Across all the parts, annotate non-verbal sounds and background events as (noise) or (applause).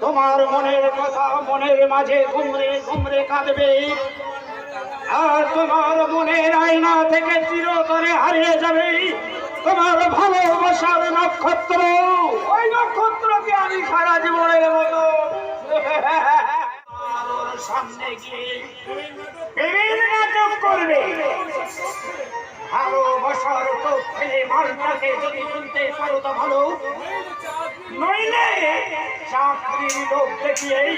তোমার মনের কথা, মনের মাঝে ঘুমরে ঘুমরে কাঁদবে। আর তোমার মনের আয়না থেকে চিরতরে হারিয়ে যাবে। তোমার ভালোবাসার নক্ষত্র। ওই নক্ষত্রকে আমি সারা জীবনের মতো। সামনে গিয়ে নাটক করবে। ভালোবাসার তো ফেলে মালটাকে যদি শুনতে পারো তো ভালো। নইলে লোক দেখিয়েই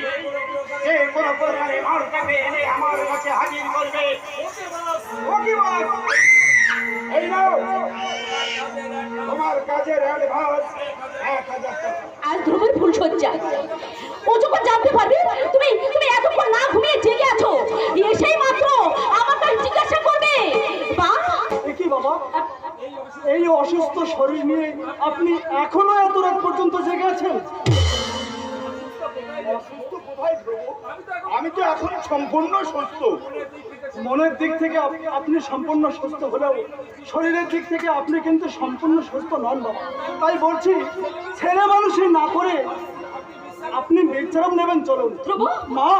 যে কোনো প্রকারে এনে আমার কাছে হাজির করবে। আজ ধ্রুবের ফুল সজ্জা ও যখন জানতে পারবে, তুমি তুমি এতক্ষণ না ঘুমিয়ে জেগে আছো এসেই মাত্র আমার কাছে জিজ্ঞাসা করবে বা এ কি বাবা এই অসুস্থ শরীর নিয়ে আপনি এখনও এত রাত পর্যন্ত জেগে আছেন? আমি তো এখন সম্পূর্ণ সুস্থ। মনের দিক থেকে আপনি সম্পূর্ণ সুস্থ হলেও শরীরের দিক থেকে আপনি কিন্তু সম্পূর্ণ সুস্থ নন বাবা। তাই বলছি ছেলে মানুষই না করে আপনি বেচারাম নেবেন চলুন। মা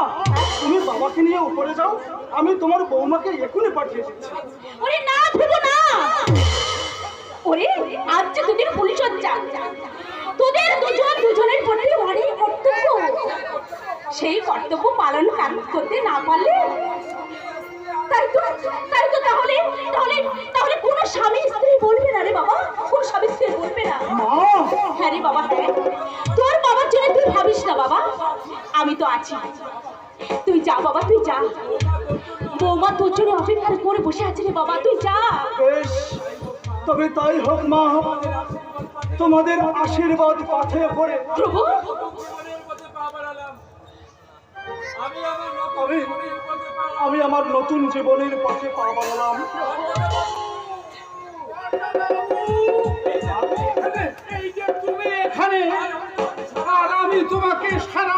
তুমি বাবাকে নিয়ে উপরে যাও আমি তোমার বৌমাকে এখনই পাঠিয়ে দিচ্ছি। না! ওরে আজ যে তোদের ফুল সজ্জা তোদের দুজন দুজনের প্রতি অনেক কর্তব্য। সেই কর্তব্য পালন করতে না পারলে? তাই তো তাই তো তাহলে তাহলে তাহলে কোন স্বামী স্ত্রী বলবে না রে বাবা কোন স্বামী স্ত্রী বলবে না। হ্যাঁ রে বাবা হ্যাঁ। তোর বাবার জন্য তুই ভাবিস না বাবা আমি তো আছি। তুই যা বাবা তুই যা। বৌমা তোর জন্য অপেক্ষা করে বসে আছে রে বাবা তুই যা। তবে তাই হোক মা তোমাদের আশীর্বাদ পাথে পড়ে ধ্রুব আমি আমার আমি নতুন পথে পা আমি আমার নতুন জীবনের পথে পা বাড়ালাম। এই যে তুমি এখানে আর আমি তোমাকে সারা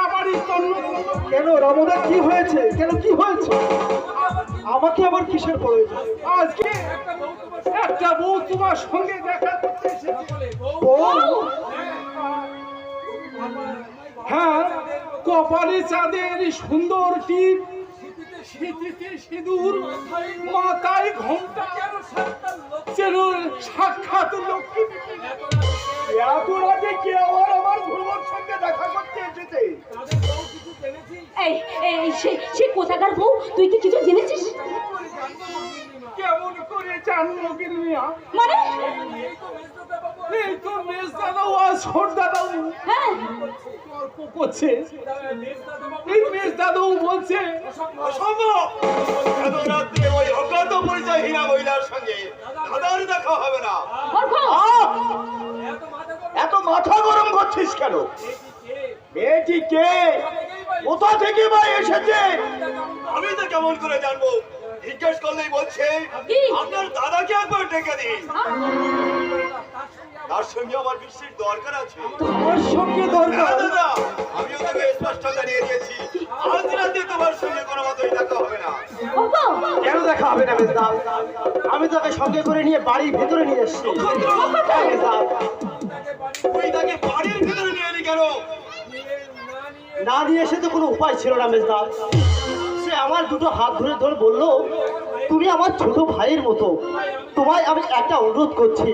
কেন রামদা কি হয়েছে? কেন কি হয়েছে? আমাকে আবার কিসের প্রয়োজন? আজকে একটা বউ তোমার সঙ্গে দেখা করতে এসেছে। হ্যাঁ কপালে চাঁদের সুন্দর টিপ সিঁদুর, মাথায় ঘণ্টা যেন সাক্ষাৎ লক্ষ্মী এত রাতে কে আবার আমার ধ্রুবর সঙ্গে দেখা করতে এসেছে? এই সে কোথাকার বউ? তুই কি কিছু জেনেছিস? কেমন করে জানব গিরমিয়া মানে? এই তো মেজ দাদাও আর ছোট দাদাও হ্যাঁ। তর্ক করছে। এই মেজ বলছে অসম্ভব এত রাত্রে ওই অজ্ঞাত পরিচয়হীনা মহিলার সঙ্গে দাদার দেখা হবে না। এত মাথা গরম করছিস কেন? মেয়েটি কে? কোথা থেকে ভাই এসেছে? আমি তো কেমন করে জানব? জিজ্ঞেস করলেই বলছে আপনার দাদাকে একবার ডেকে দিন। তার সঙ্গে আমার বৃষ্টির দরকার আছে। তোমার সঙ্গে দরকার? দাদা আমিও তোকে স্পষ্ট জানিয়ে দিয়েছি। আজ রাতে তোমার সঙ্গে কোনো মতোই দেখা হবে না। কেন দেখা হবে না মেজদা আমি তাকে সঙ্গে করে নিয়ে বাড়ির ভেতরে নিয়ে এসেছি। হ্যাঁ, তুই তাকে বাড়ির ভিতরে নিয়ে এলি কেন? না নিয়ে এসে তো কোনো উপায় ছিল না মেজদা সে আমার দুটো হাত ধরে ধরে বলল তুমি আমার ছোট ভাইয়ের মতো তোমায় আমি একটা অনুরোধ করছি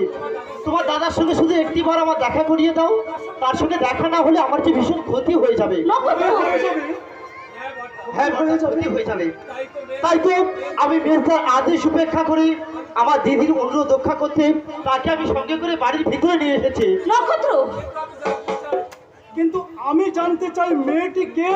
তোমার দাদার সঙ্গে শুধু একটিবার আমার দেখা করিয়ে দাও তার সঙ্গে দেখা না হলে আমার যে ভীষণ ক্ষতি হয়ে যাবে হ্যাঁ ক্ষতি হয়ে যাবে তাই তো আমি মেজদার আদেশ উপেক্ষা করি আমার দিদির অনুরোধ রক্ষা করতে তাকে আমি সঙ্গে করে বাড়ির ভিতরে নিয়ে এসেছি নক্ষত্র কিন্তু আমি জানতে চাই মেয়েটি কে?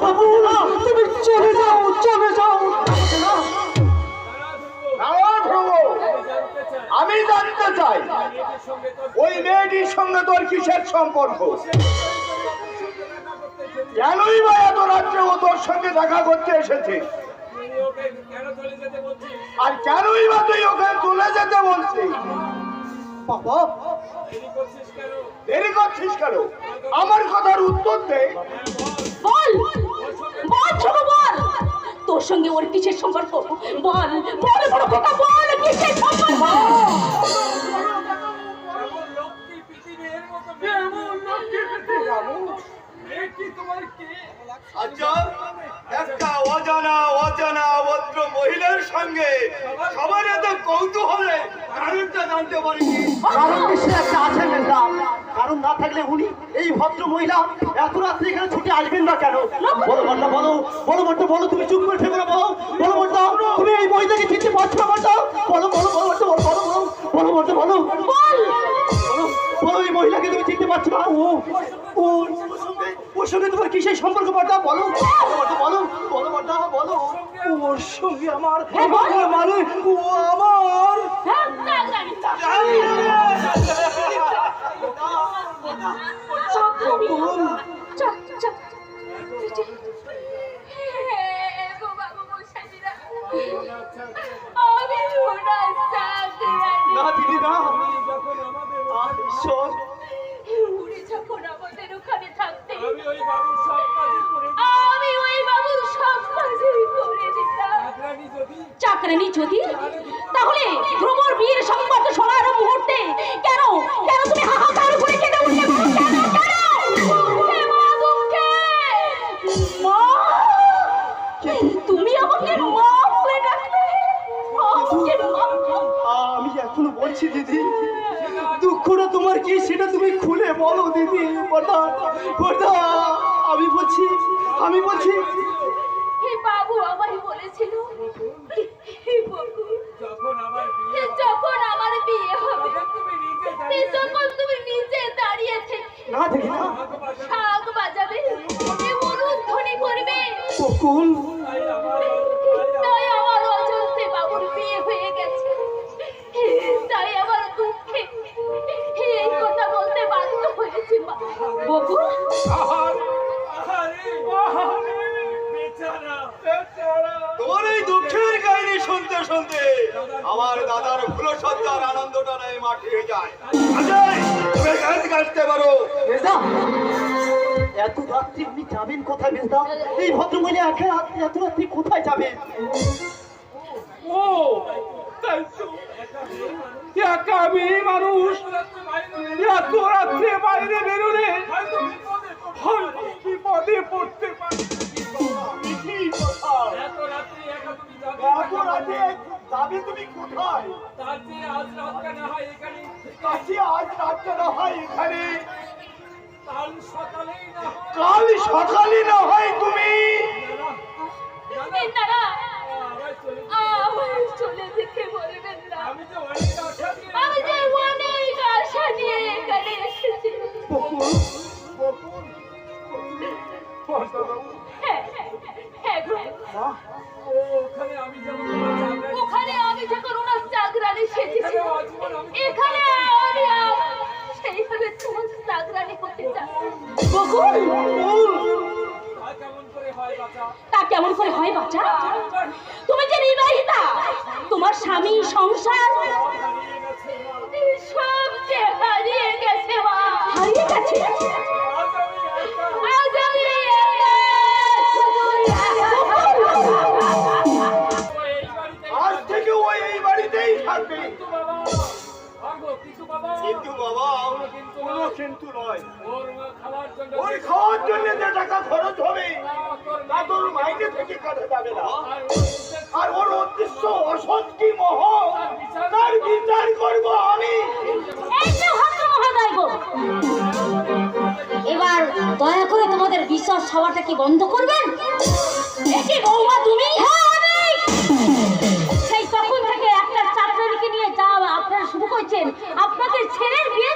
বাবুল তুমি চলে যাও চলে যাও আমি জানতে চাই ওই মেয়েটির সঙ্গে তোর কিসের সম্পর্ক? কেনই বা এত রাত্রে ও তোর সঙ্গে দেখা করতে এসেছে? আর কেনই বা তুই ওকে চলে যেতে বলছিস? বাবা। দেরি করছিস কেন দেরি করছিস কেন? আমার কথার উত্তর দে। বল। বল ছোট বল। তোর সঙ্গে ওর কিসের সম্পর্ক? বল বল বড় কথা বল কিসের সম্পর্ক? আচ্ছা একটা অজানা অজানা ভদ্র মহিলার সঙ্গে সবার এত কৌতূহলে কারণটা জানতে পারিনি কারণ একটা আছে মেজদা কারণ না থাকলে উনি এই ভদ্র মহিলা এত রাত্রে এখানে ছুটে আসবেন না কেন? বলো বর্দা বলো বলো বর্দা বলো তুমি চুপ করে থেকো না বলো বলো বর্দা তুমি এই মহিলাকে চিনতে পারছ না বর্দা বলো বলো বলো বর্দা বলো বলো বলো বলো বর্দা বলো। বলো। বলো এই মহিলাকে তুমি চিনতে পারছ না ও ও ওর সঙ্গে তোমার কিসের সম্পর্ক বর্দা? বলো বলো বলো বলো বর্দা বলো। ওর সঙ্গে আমার মানে ও আমার। হ্যাঁ, না, না, না। বকুল যাবে তুমি কোথায়? তার চেয়ে আজ রাতটা না হয় এখানে? কাছে আজ রাতটা না হয় এখানে? কাল সকালেই না কাল সকালে না হয় তুমি। দাদা না আবার চলে যেতে বলবেন না। আমি যে অনেক আশা দিয়ে আমি যে অনেক আশা নিয়ে এখানে এসেছি। বকুল হ্যাঁ, হ্যাঁ গো। ওখানে আমি যেমন চাকরানি সেজেছি। এখানে সেইভাবে তোমার চাকরানি করতে চাই। তা কেমন করে হয় বাচ্চা হয় তুমি যে বিবাহিতা তোমার স্বামী সংসার কিন্তু নয়। ওর খাওয়ার জন্য ওই খাওয়ার জন্য যে টাকা খরচ হবে তা তোর মাইনে থেকে কাটা যাবে না। আর ওর উদ্দেশ্য অসৎ কি মহ তার বিচার করব। আমি। এই যে ভদ্র মহোদয় গো। এবার দয়া করে তোমাদের বিশ্বাস হওয়াটা কি বন্ধ করবেন? বৌমা তুমি? হ্যাঁ সেই তখন থেকে একটা চাকরানিকে নিয়ে যা আপনারা শুরু করছেন। আপনাদের ছেলের বিয়ে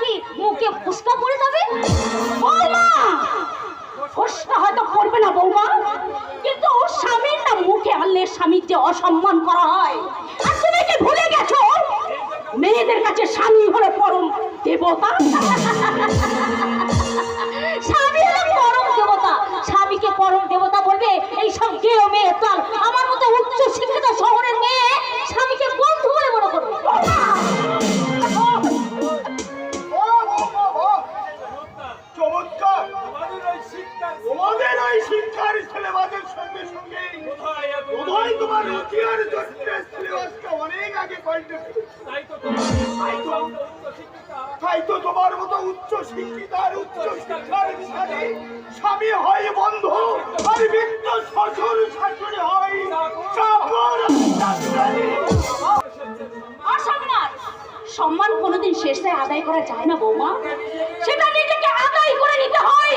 কি মুখে ফুসকা পড়ে যাবে? বৌমা ফুসকা হয়তো পড়বে না বৌমা কিন্তু স্বামীর না মুখে আনলে স্বামীর যে অসম্মান করা হয়। ভুলে গেছো? মেয়েদের কাছে স্বামী হলে পরম দেবতা। (laughs) স্বামী হয় বন্ধু, আর বৃত্ত শ্বশুর শাশুড়ি হয়। সম্মান? কোনোদিন শেষে আদায় করা যায় না, বৌমা। সেটা নিজেকে আদায় করে নিতে হয়।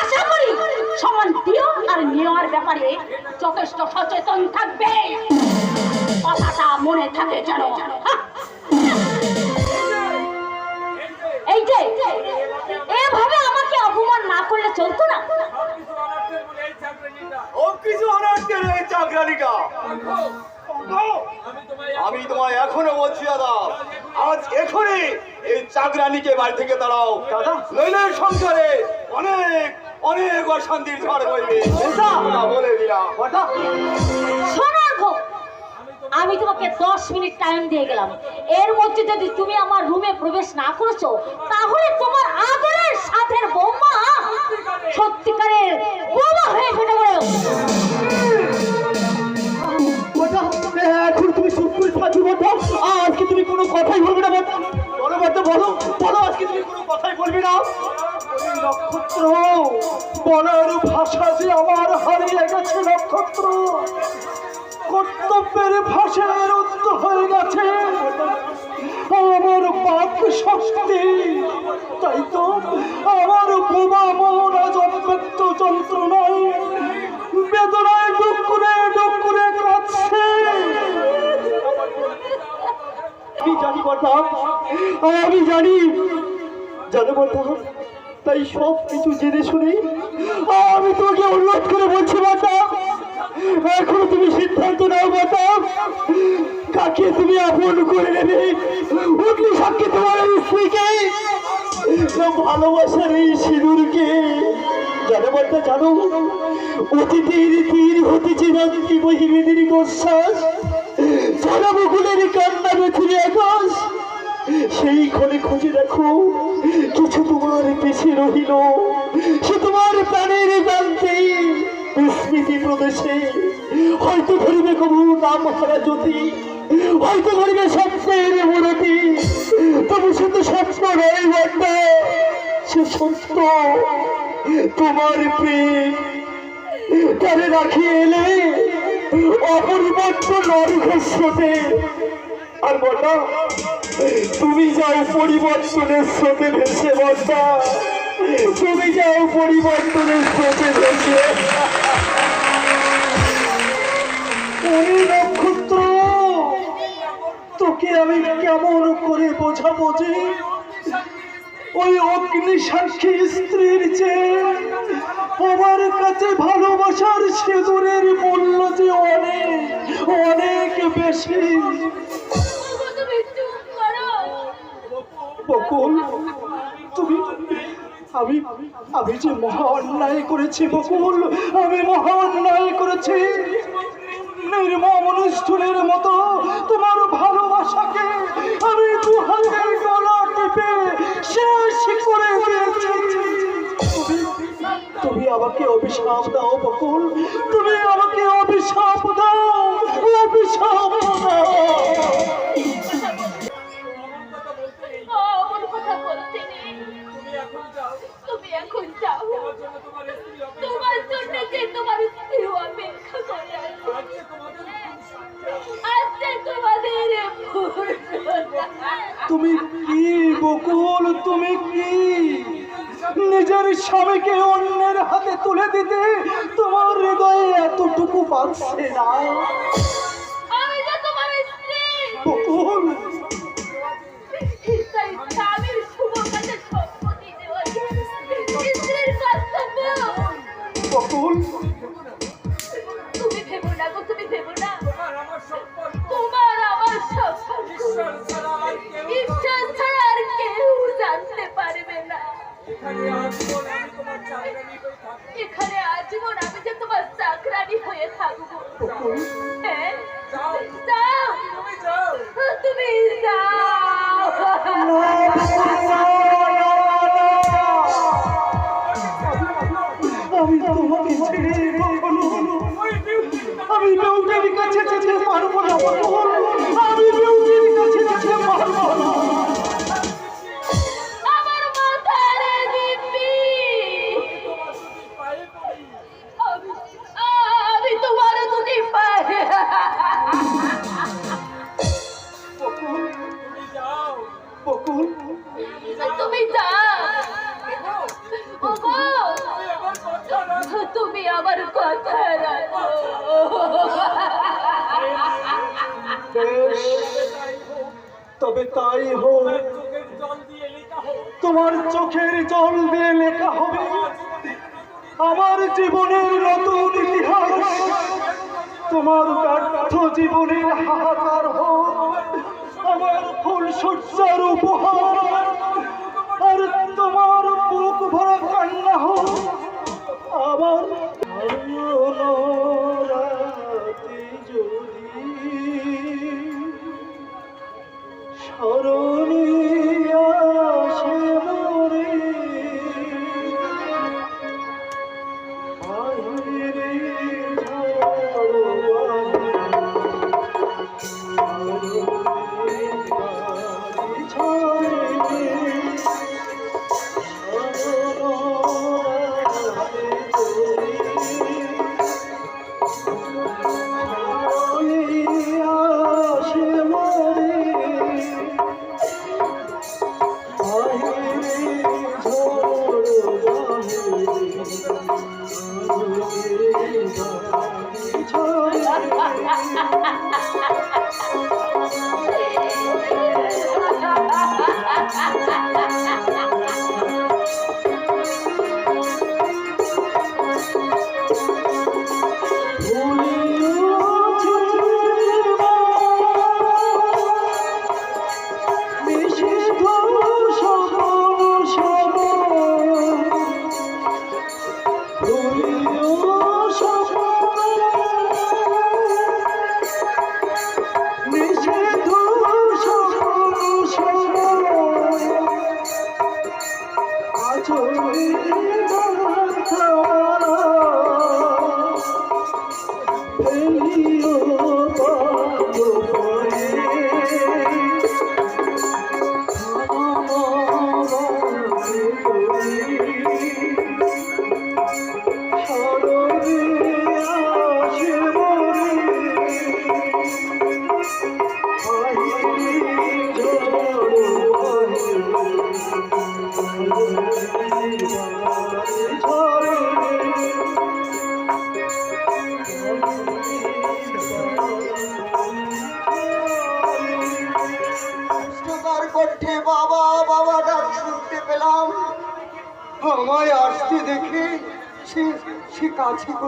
আশা করি সম্মান দিও আর নেওয়ার ব্যাপারে যথেষ্ট সচেতন থাকবে। কথাটা মনে থাকে যেন। হ্যাঁ। চলতো না? সবকিছু অনার্থের এই ও কিছু অনার্থের এই চাকরানিটা। আমি তোমায় আমি এখনও বলছি দাদা আজ এখনই এই চাকরানিকে বাড়ি থেকে দাঁড়াও দাদা। নইলে সংসারে অনেক অনেক অশান্তির ঝড়। ওটা বলে দিলাম। আমি তোমাকে দশ মিনিট টাইম দিয়ে গেলাম। এর মধ্যে যদি তুমি আমার রুমে প্রবেশ না করেছ, তাহলে তোমার আদরের সাথের বোমা সত্যিকারের বোমা হয়ে ফেটে পড়ো। তুমি কোনো কথাই কোনো কথাই নক্ষত্র, বলার ভাষা যে আমার হারিয়ে গেছে নক্ষত্র। কর্তব্যের ভাষায় রুদ্ধ হয়ে গেছে। আমার বাক শক্তি, তাই তো আমার বোমা মন আজ যন্ত্রণায়, বেদনায় ডুকুরে ডুকুরে কাঁদছে। আমি জানি বলতাম আমি জানি, জানো বলতাম তাই সব কিছু জেনে শুনে আমি তোমাকে অনুরোধ করে বলছি বলতাম এখনও তুমি সিদ্ধান্ত নাও বলতাম কাকে তুমি আপন করে নেবে? উঠলি সাক্ষী তোমার স্ত্রীকে। ভালোবাসার এই সিঁদুরকে আকাশ? সেই খুঁজে দেখো রহিল। সে তোমার প্রাণের প্রান্তে স্মৃতি প্রদেশে হয়তো ধরিবে কবু নাম হারা জ্যোতি, হয়তো ধরিবে স্বপ্নের মূরতি তবু তো স্বপ্ন নয় বন্ধা, সে সত্য। তোমার প্রেম তারে রাখিয়ে এলে অপরিবর্ত নরঘস্রোতে আর বটা তুমি যাও পরিবর্তনের স্রোতে ভেসে বটা তুমি যাও পরিবর্তনের স্রোতে ভেসে নক্ষত্র, তোকে আমি কেমন করে বোঝাবো যে ওই অগ্নি সাক্ষী স্ত্রীর চেয়ে আমার কাছে ভালোবাসার সেদুরের মূল্য যে অনেক অনেক বেশি। বকুল, তুমি, আমি আমি যে মহা অন্যায় করেছি বকুল, আমি মহা অন্যায় করেছি। নির্মমনুষ্ঠুলের মতো তোমার ভালোবাসাকে আমি দু হাতের গলা টিপে শেষ করে দিয়েছি। তুমি আমাকে অভিশাপ দাও বকুল। তুমি আমাকে অভিশাপ দাও অভিশাপ দাও। তুমি এখন যাও। তোমার জন্য যে তোমার তুমি কি বকুল, তুমি কি? নিজের স্বামীকে অন্যের হাতে তুলে দিতে তোমার হৃদয়ে এতটুকু পাচ্ছে না?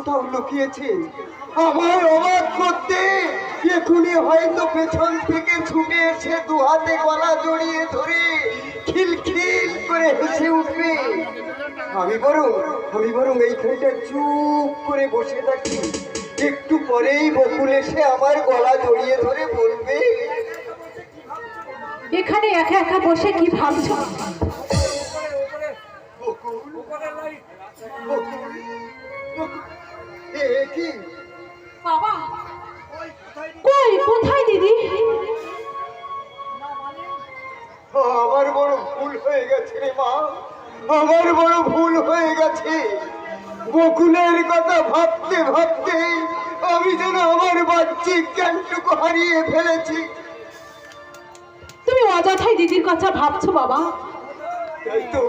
কোথাও লুকিয়েছে। আমায় অবাক করতে এখনই হয়তো পেছন থেকে ছুটে এসে দু হাতে গলা জড়িয়ে ধরে খিলখিল করে হেসে উঠবে। আমি বরং আমি বরং এইখানটা চুপ করে বসে থাকি। একটু পরেই বকুল এসে আমার গলা জড়িয়ে ধরে বলবে, এখানে একা একা বসে কি ভাবছ? কি? বাবা। কই কোথায় দিদি? আমার বড় ভুল হয়ে গেছে রে মা। আমার বড় ভুল হয়ে গেছে। বকুলের কথা ভাবতে ভাবতে আমি যেন আমার বাহ্যিক জ্ঞানটুকু হারিয়ে ফেলেছি। তুমি অযথাই দিদির কথা ভাবছ বাবা। তাই তো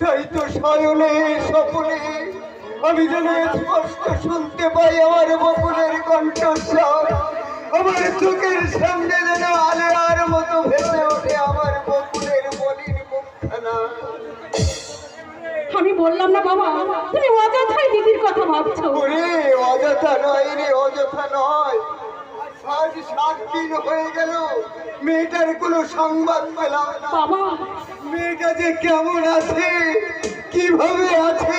তাই তো সায়নে স্বপনে আমি যেন স্পষ্ট শুনতে পাই আমার বকুলের কণ্ঠস্বর। আমার চোখের সামনে যেন আলেয়ার মতো ভেসে ওঠে আমার বকুলের মলিন মুখখানা। আমি বললাম না বাবা তুমি অযথাই দিদির কথা ভাবছ। রে অযথা নয় রে অযথা নয়। আজ সাত দিন হয়ে গেল মেয়েটার কোনো সংবাদ পেলাম বাবা! মেয়েটা যে কেমন আছে কীভাবে আছে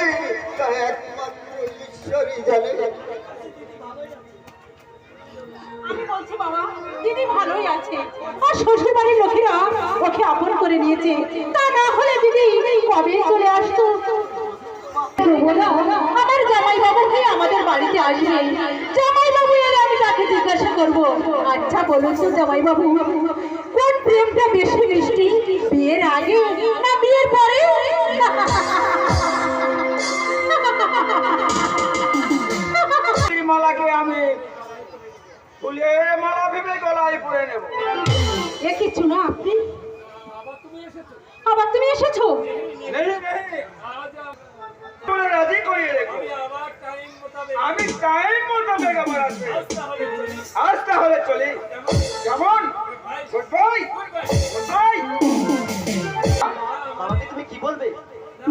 তা একমাত্র ঈশ্বরই জানে। আমি বলছি বাবা দিদি ভালোই আছে। আর শ্বশুর বাড়ির লোকেরা ওকে আপন করে নিয়েছে। তা না হলে দিদি কবে চলে আসতো? বলো, আমার জামাই বাবু কি আমাদের বাড়িতে আসবে? জামাই বাবু এলে আমি তাকে জিজ্ঞাসা করব। আচ্ছা বলুন তো জামাই বাবু কোন প্রেমটা বেশি মিষ্টি বিয়ের আগে না বিয়ের পরে? মালাকে আমি ফুলের মালা ভেবে গলায় পরে নেব। এ কিছু না আপনি? আবার তুমি এসেছ? আবার তুমি এসেছ? তোরা রাজি করিয়ে রেখো। আমি টাইম মোতাবেক আমি টাইম আমার আসবে। রাস্তা হলে চলি। আজ তাহলে চলি। কেমন গুড বাই গুড বাই তুমি কি বলবে?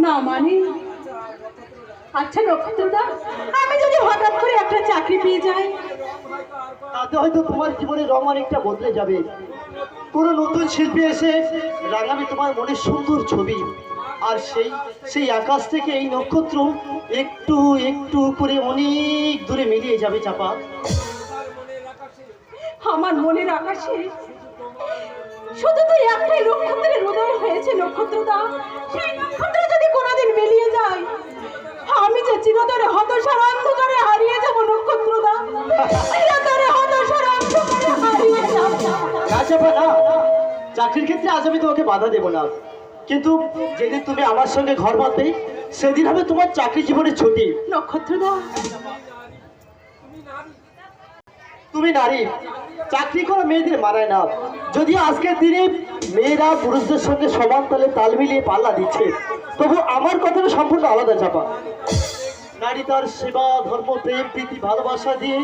না মানে? আচ্ছা নক্ষত্রদা আমি যদি হঠাৎ করে একটা চাকরি পেয়ে যাই? তাতে হয়তো তোমার জীবনের রং অনেকটা বদলে যাবে। কোনো নতুন শিল্পী এসে রাঙাবে তোমার মনের সুন্দর ছবি। আর সেই সেই আকাশ থেকে এই নক্ষত্র একটু একটু করে অনেক দূরে মিলিয়ে যাবে চাপা। আমার মনের আকাশে শুধু তো একটাই নক্ষত্রের উদয় হয়েছে নক্ষত্রদা। সেই নক্ষত্র যদি কোনোদিন মিলিয়ে যায় আমি যে চিরতরে হতসার অন্ধকারে হারিয়ে যাব নক্ষত্রদা। চিরতরে হতসার অন্ধকারে হারিয়ে যাব। চাকরির ক্ষেত্রে আজ আমি তোমাকে বাধা দেবো না। কিন্তু যেদিন তুমি আমার সঙ্গে ঘর বাঁধবে সেদিন হবে তোমার চাকরি জীবনের ছুটি। নক্ষত্রদা। তুমি নারী চাকরি করা মেয়েদের মানায় না যদি আজকের দিনে মেয়েরা পুরুষদের সঙ্গে সমান তালে তাল মিলিয়ে পাল্লা দিচ্ছে তবু আমার কথাটা সম্পূর্ণ আলাদা চাপা। নারী তার সেবা ধর্ম প্রেম প্রীতি ভালোবাসা দিয়ে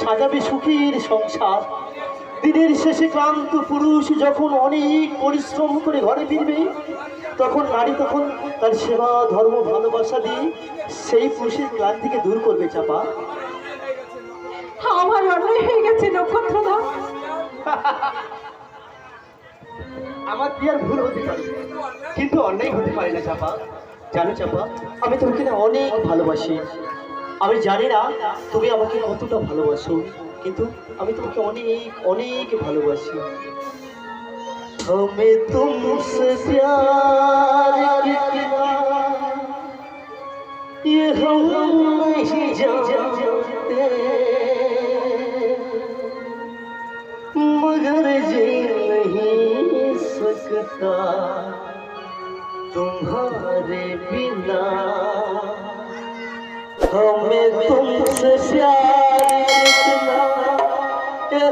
সাজাবে সুখীর সংসার। দিনের শেষে ক্লান্ত পুরুষ যখন অনেক পরিশ্রম করে ঘরে ফিরবে তখন নারী তখন তার সেবা ধর্ম ভালোবাসা দিয়ে সেই পুরুষের ক্লান্তিকে দূর করবে চাপা। আমার অন্যায় হয়ে গেছে নক্ষত্রদা। আমার বিয়ার ভুল হতে পারে? কিন্তু অন্যায় হতে পারে না চাপা। জানো চাপা আমি তোমাকে না অনেক ভালোবাসি। আমি জানি না তুমি আমাকে কতটা ভালোবাসো। কিন্তু আমি তোমাকে অনেক অনেক ভালোবাসি हमें तुमसे प्यार कितना ये हम नहीं जानते मगर जी नहीं सकता तुम्हारे बिना हमें तुमसे प्यार इतना कि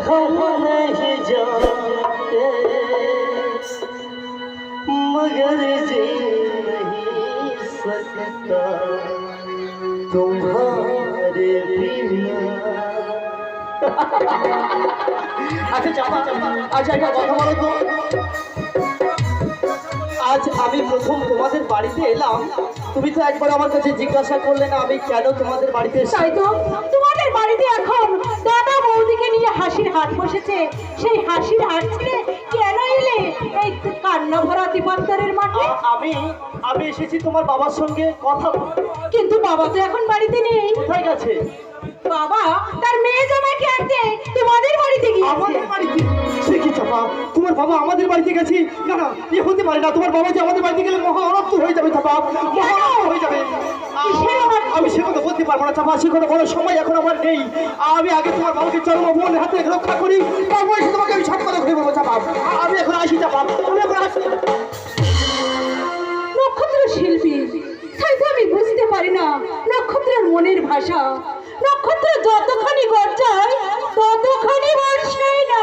हम नहीं जानते मगर जी नहीं सकता तुम्हारे बिना আচ্ছা চাপা আচ্ছা একটা কথা বলো তো আজ আমি প্রথম তোমাদের বাড়িতে এলাম তুমি তো একবার আমার কাছে জিজ্ঞাসা করলে না আমি কেন তোমাদের বাড়িতে এসেছি তাই তো তোমাদের বাড়িতে এখন দাদা বৌদিকে নিয়ে হাসির হাট বসেছে সেই হাসির হাট ছেড়ে কেন এলে? এই কান্না ভরা দীপান্তরের মাঠে? আমি আমি এসেছি তোমার বাবার সঙ্গে কথা। কিন্তু বাবা তো এখন বাড়িতে নেই। কোথায় গেছে? বাবা তার মেয়ে জামাইকে আনতে তোমাদের বাড়িতে গিয়েছে। আমাদের বাড়িতে সে কি চাপা? তোমার বাবা আমাদের বাড়িতে গেছে? না না এ হতে পারে না। তোমার বাবা যে আমাদের বাড়িতে গেলে মহা অনর্থ হয়ে যাবে চাপা। মহা অনর্থ হয়ে যাবে। আমি সে কথা বলতে পারব না চাপা। সে কথা বলার সময় এখন আমার নেই। আমি আগে তোমার বাবাকে চরম অপমানের হাতে রক্ষা করি। তারপর এসে তোমাকে আমি সাত কথা ঘুরে বলব চাপা। আমি এখন আসি চাপা। আমি এখন আসি। নক্ষত্র শিল্পী আমি বুঝতে পারি না নক্ষত্রের মনের ভাষা। নক্ষত্র যতখানি গর্জায় ততখানি বর্ষায় না।